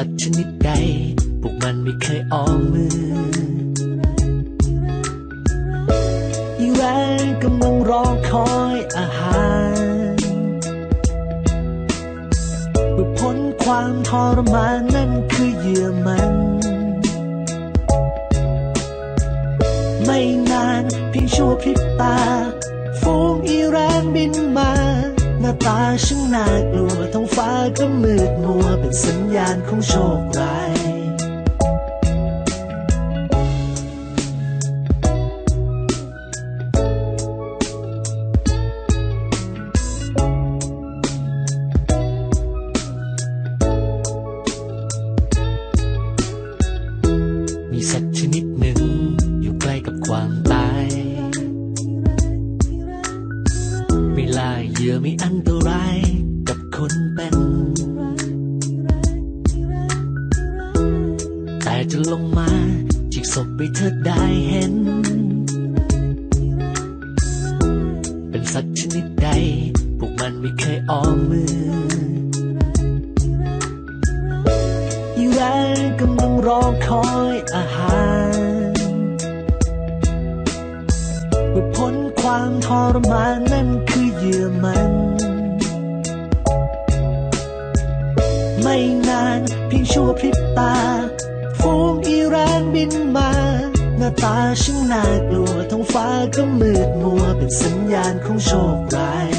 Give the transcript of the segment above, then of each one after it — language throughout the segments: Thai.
สัตว์ชนิดใด พวกมันไม่เคยออมมืออีแวนกำลังรอคอยอาหารเพื่อพ้นความทรมานนั่นคือเหยื่อมัน ไม่นานเพียงชั่วพริบตา ฟูงอีแรงบินมา หน้าตาช่างน่ากลัวท้องฟ้าก็มืดมัวเป็นสัญญาณของโชคร้าย เพื่อพ้นความทรมานนั่นคือเยื่อมัน ไม่นานเพียงชั่วพริบตา ฟูงอีแรงบินมา หน้าตาช่างน่ากลัวท้องฟ้าก็มืดมัวเป็นสัญญาณของโชคร้าย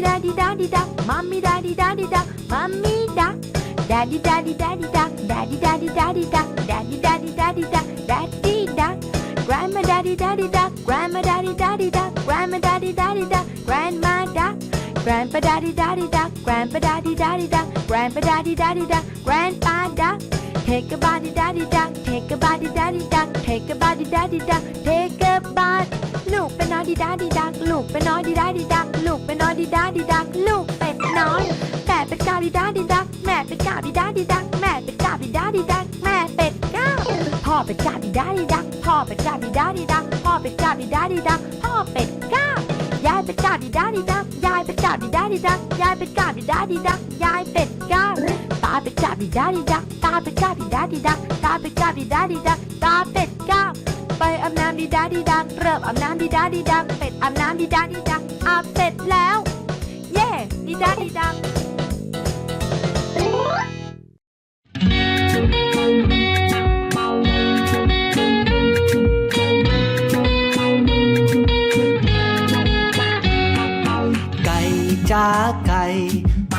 daddy daddy duck, mommy daddy daddy duck, mommy duck. Daddy daddy daddy duck, daddy daddy daddy duck, daddy daddy daddy duck, daddy duck. Grandma daddy daddy duck, grandma daddy daddy duck, grandma daddy daddy duck, grandma. Grandpa daddy daddy duck, grandpa daddy daddy duck, grandpa daddy daddy duck, grandpa duck. Take a body daddy duck, take a body daddy duck, take a body daddy duck, take a body. ลูกเป็นน้อยดีด้าดีดัก ลูกเป็นน้อยดีด้าดีดัก ลูกเป็นน้อยดีด้าดีดัก ลูกเป็ดน้อย แม่เป็ดกาดีด้าดีดัก แม่เป็ดกาดีด้าดีดัก แม่เป็ดกาดีด้าดีดัก แม่เป็ดก้าพ่อเป็ดกาดีด้าดีดัก พ่อเป็ดกาดีด้าดีดัก พ่อเป็ดกาดีด้าดีดัก พ่อเป็ดก้า ยายเป็ดกาดีด้าดีดักยายเป็ดกาบดีดาดีดักยายเป็ดกาบดีดาดีดักยายเป็ดกาบตาเป็ดกาบดีดาดีดักตาเป็ดกาบดีดาดีดักตาเป็ดกาบดีดาดีดักตาเป็ดกาบไปอาบน้ำดีดาดีดักเริ่มอาบน้ำดีดาดีดักเป็ดอาบน้ำดีดาดีดักอาบเสร็จแล้ว เย่ดีดาดีดัก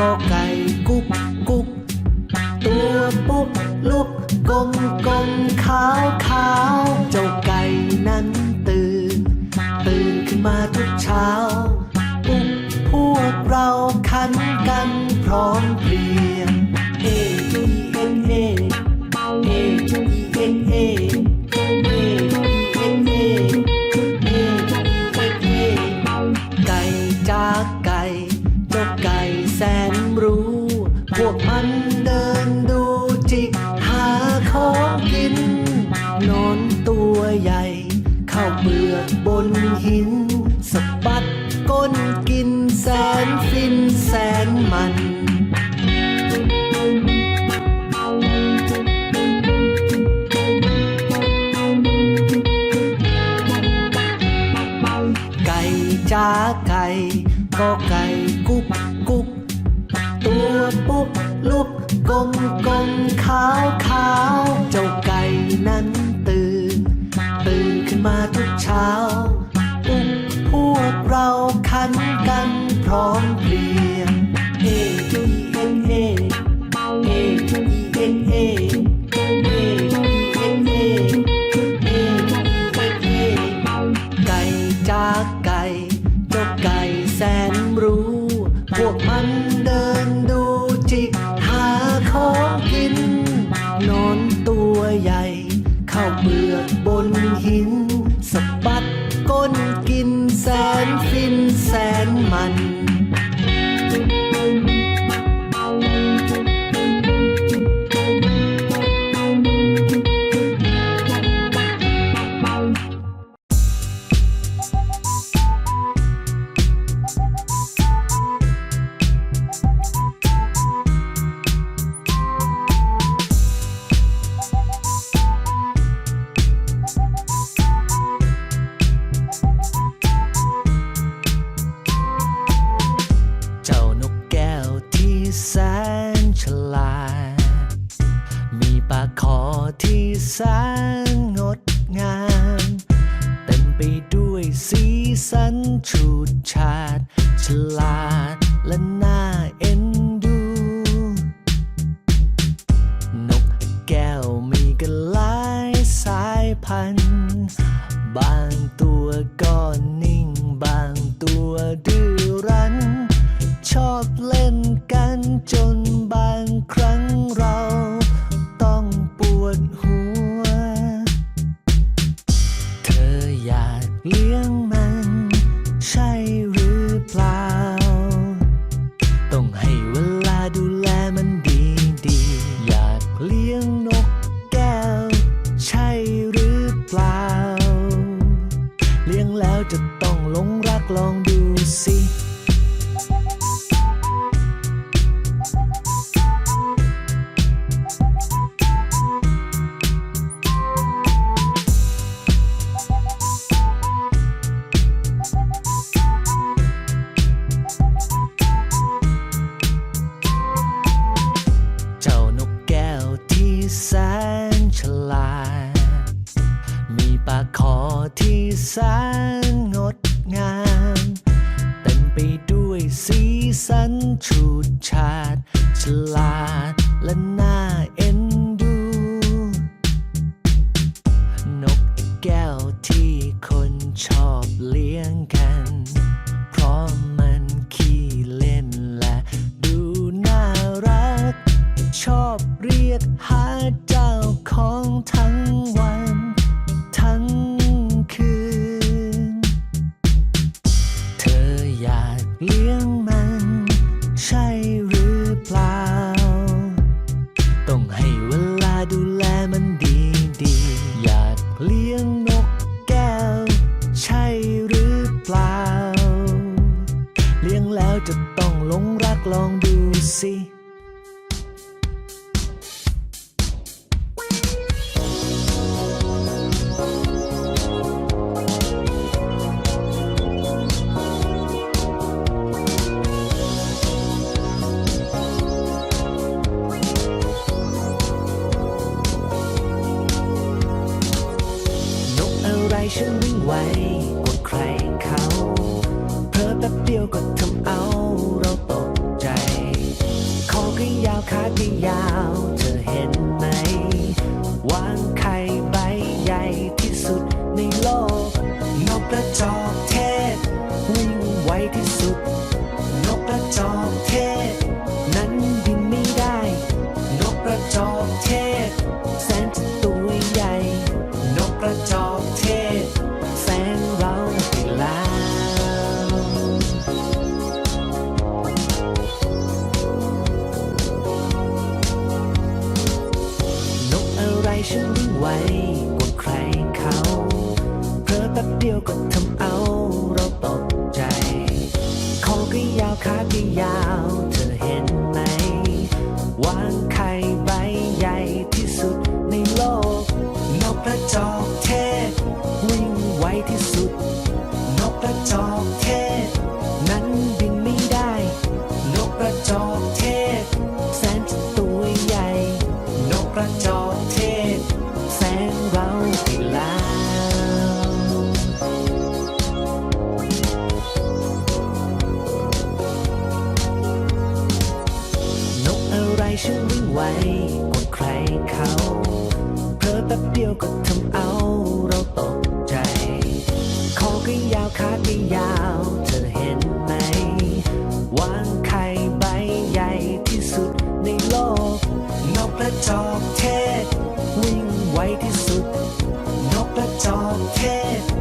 ก็ไก่กุ๊กกุ๊กตัวปุ๊กลุกกลมกลมขาวขาวเจ้าไก่นั้นตื่น ตื่นขึ้นมาทุกเช้าปุ๊กพวกเราคันกันพร้อมเพรียงเอ ก็ไก่กุ๊กกุ๊กตัวปุ๊กลุกกลมกลมขาวขาวเจ้าไก่นั้นตื่น ตื่นขึ้นมาทุกเช้าปุ๊กพวกเราคันกันพร้อมเพรียง สารสิ้นแส ชูดฉาดฉลาด long าดและน่า ลงรักลองดูสิ white is ที่สุดนกกระจอก ประจอบเทพ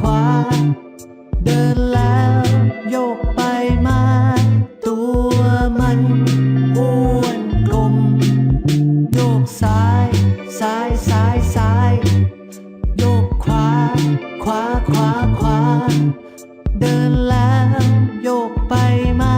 ขวา เดินแล้วโยกไปมา ตัวมันอ้วนกลม โยกซ้ายซ้ายซ้ายซ้าย โยกขวา ขวาขวาขวา เดินแล้วโยกไปมา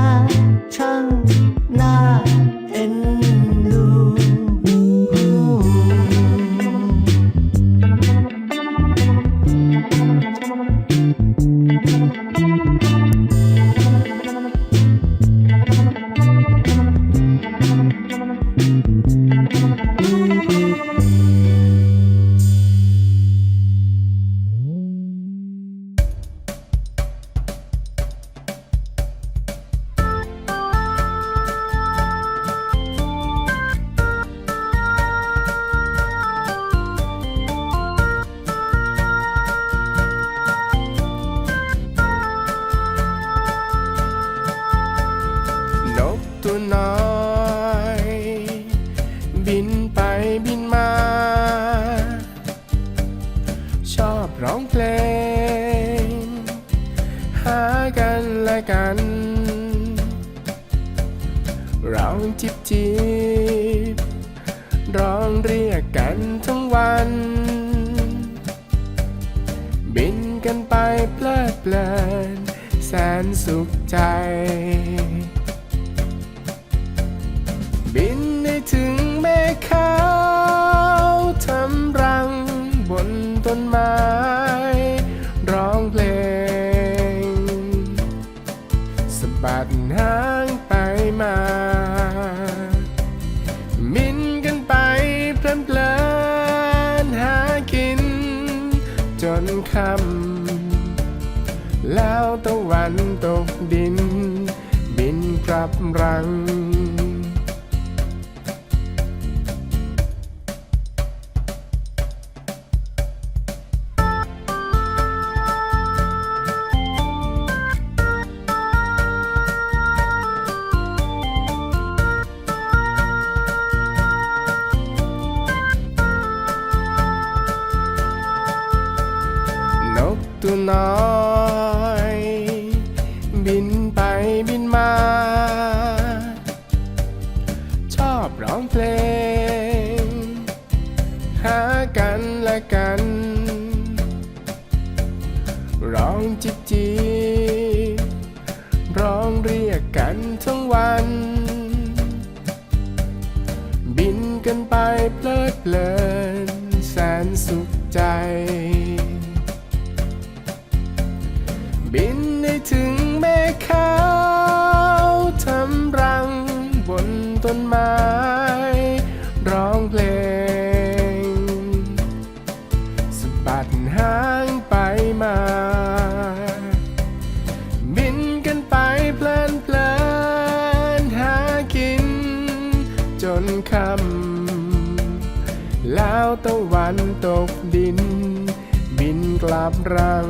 ร้องเรียกกันทั้งวัน บินกันไปเพลิดเพลินแสนสุขใจ บินได้ถึงเมฆขาวทำรังบนต้นไม้ ตะวันตกดิน บินกลับรัง เรียกกันทั้งวัน บินกันไปเพลิดเพลิน แสนสุขใจ บินได้ถึงแม่ขาวทำรังบนต้นไม้ กลับรัง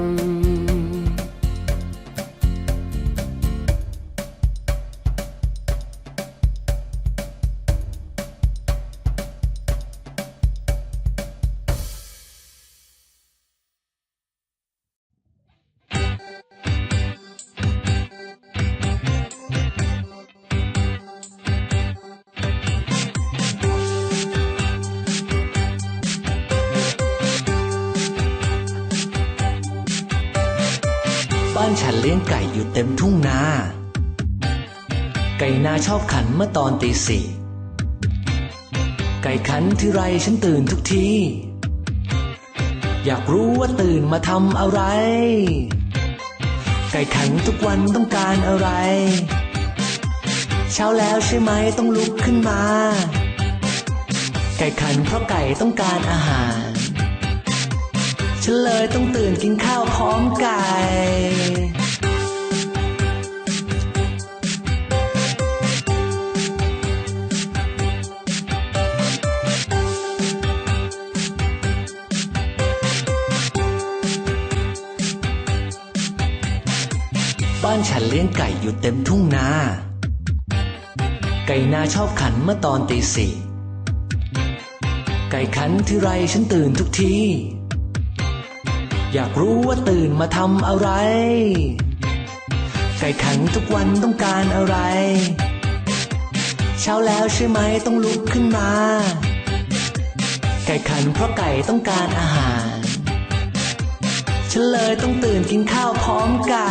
ลี้ยงไก่อยู่เต็มทุ่งนา ไก่นาชอบขันเมื่อตอนตีสี่ ไก่ขันที่ไรฉันตื่นทุกที อยากรู้ว่าตื่นมาทำอะไร ไก่ขันทุกวันต้องการอะไร เช้าแล้วใช่ไหมต้องลุกขึ้นมา ไก่ขันเพราะไก่ต้องการอาหารฉันเลยต้องตื่นกินข้าวพร้อมไก่ บ้านฉันเลี้ยงไก่อยู่เต็มทุ่งนา ไก่นาชอบขันเมื่อตอนตีสี่ไก่ขันที่ไรฉันตื่นทุกที อยากรู้ว่าตื่นมาทำอะไร ไก่ขันทุกวันต้องการอะไร เช้าแล้วใช่ไหมต้องลุกขึ้นมา ไก่ขันเพราะไก่ต้องการอาหาร ฉันเลยต้องตื่นกินข้าวพร้อมไก่